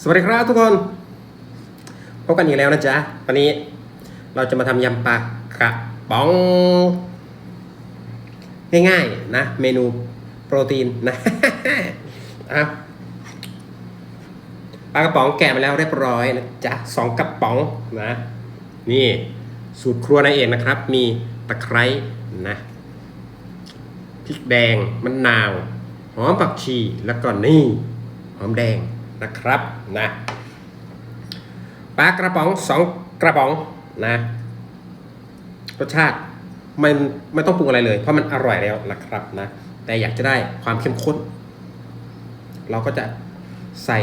สวัสดีครับทุกคนพบกันอีกแล้วนะจ๊ะ วันนี้เราจะมาทำยำปลากระป๋อง ง่ายๆนะ เมนูโปรตีนนะอะปลากระป๋องแกะมาแล้วเรียบร้อยนะจ๊ะสองกระป๋องนะ นี่สูตรครัวนายเอกนะครับ มีตะไคร้นะพริกแดงมะนาว หอมผักชีแล้วก็นี่ หอมแดง นะครับนะปลากระป๋องสองกระป๋องนะรสชาติมันไม่ต้องปรุงอะไรเลย เพราะมันอร่อยแล้วนะครับนะแต่อยากจะได้ความเข้มข้น เราก็จะใส่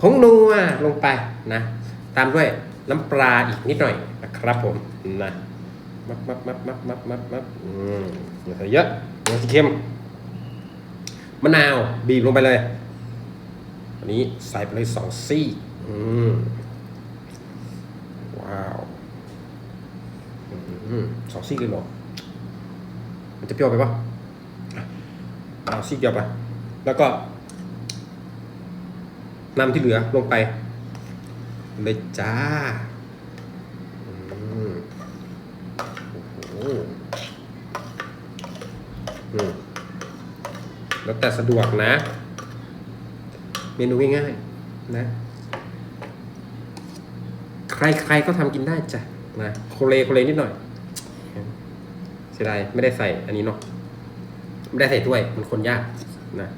ผงนัวลงไปนะ ตามด้วยน้ำปลาอีกนิดหน่อยนะครับผมนะมับมับมับมับมับมับมับอืมอย่าใส่เยอะเดี๋ยวจะเค็มมะนาวบีบลงไปเลย อันนี้ใส่ไปเลยสองซี่อืมว้าวอืมสองซี่เลยหรอมันจะเปรี้ยวไปปะเอาซี่เดียวไป แล้วก็นำที่เหลือลงไป เลยจ้าแล้วแต่สะดวกนะ เมนูง่ายๆนะ ใครๆก็ทำกินได้จ้ะนะโคเลโคเลนิดหน่อยเสียดายไม่ได้ใส่อันนี้เนาะไม่ได้ใส่ถ้วยมันคนยากนะ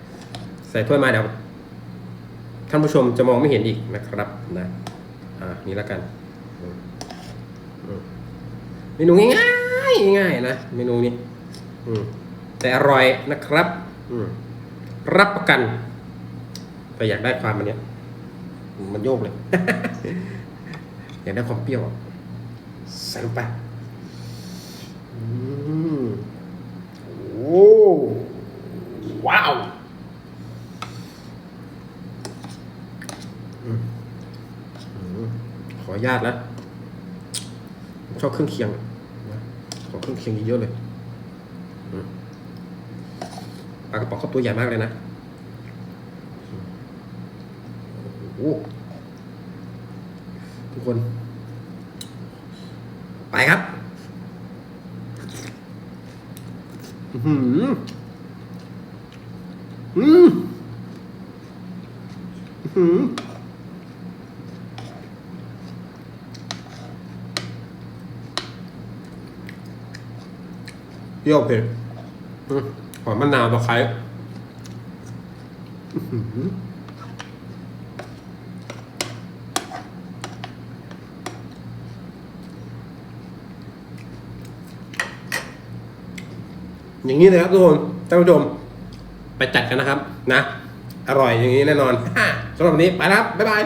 ใส่ถ้วยมาเดี๋ยวท่านผู้ชมจะมองไม่เห็นอีกนะครับนะอ่านี่แล้วกันเมนูง่ายๆง่ายๆนะเมนูนี้แต่อร่อยนะครับรับประกัน แต่อยากได้ความมันเนี้ยมันโยกเลย อยากได้ความเปรี้ยวใส่ลงไปโอ้ว้าวขออนุญาตนะผมชอบเครื่องเคียงขอเครื่องเคียงเยอะเลยปลากระป๋องเขาตัวใหญ่มากเลยนะ โอ้ทุกคน ไปครับอือหืออืมอื้อหือเปรี้ยวเผ็ดหอมมะนาวตะไคร้อื้อหือ อย่างนี้เลยครับทุกคนท่านผู้ชมไปจัดกันนะครับนะ อร่อยอย่างนี้แน่นอนสำหรับวันนี้ไปแล้วครับบ๊ายบาย